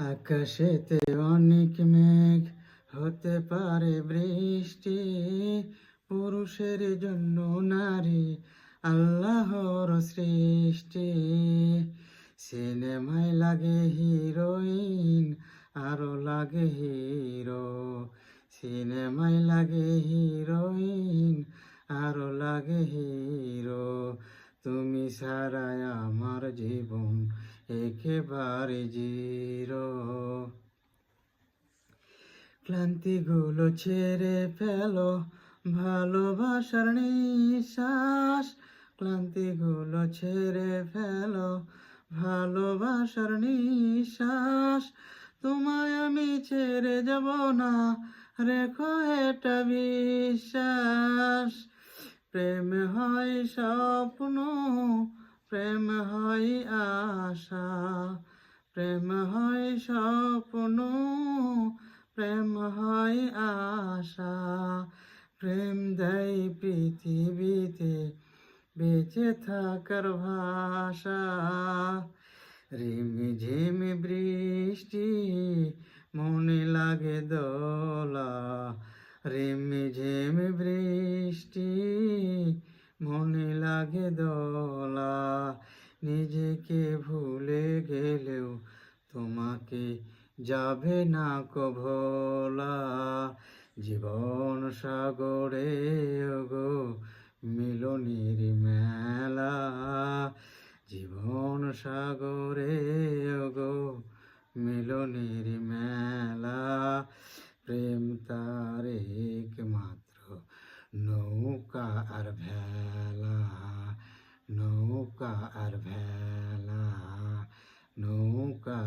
আকাশেতে অনেক মেঘ হতে পারে বৃষ্টি। পুরুষের জন্য নারী আল্লাহর সৃষ্টি। সিনেমায় লাগে হিরোইন, আরও লাগে হিরো। সিনেমায় লাগে হিরোইন, আরও লাগে হিরো। তুমি ছাড়াই আমার জীবন একেবারে জিরো। ক্লান্তিগুলো ছেড়ে ফেলো, ভালোবাসার নিঃশ্বাস। ক্লান্তিগুলো ছেড়ে ফেলো, ভালোবাসার নিঃশ্বাস। তোমায় আমি ছেড়ে যাব না, রেখো এটা বিশ্বাস। প্রেম হয় স্বপ্ন প্রেম হয় আশা, প্রেম হয় স্বপ্ন, প্রেম হয় আশা। প্রেম দেয় পৃথিবীতে, বেঁচে থাকার ভাষা। রিমি ঝিমি বৃষ্টি, মনে লাগে দোলা। রিমি ঝিমি বৃষ্টি লাগে দোলা। নিজেকে ভুলে গেলেও তোমাকে যাবে না কভোলা। জীবন সাগরে গো মিলনের মেলা। জীবন সাগরে গো মিলনের মেলা। প্রেম তার একমাত্র নৌকা আর ভেলা। का अर्भना नौ का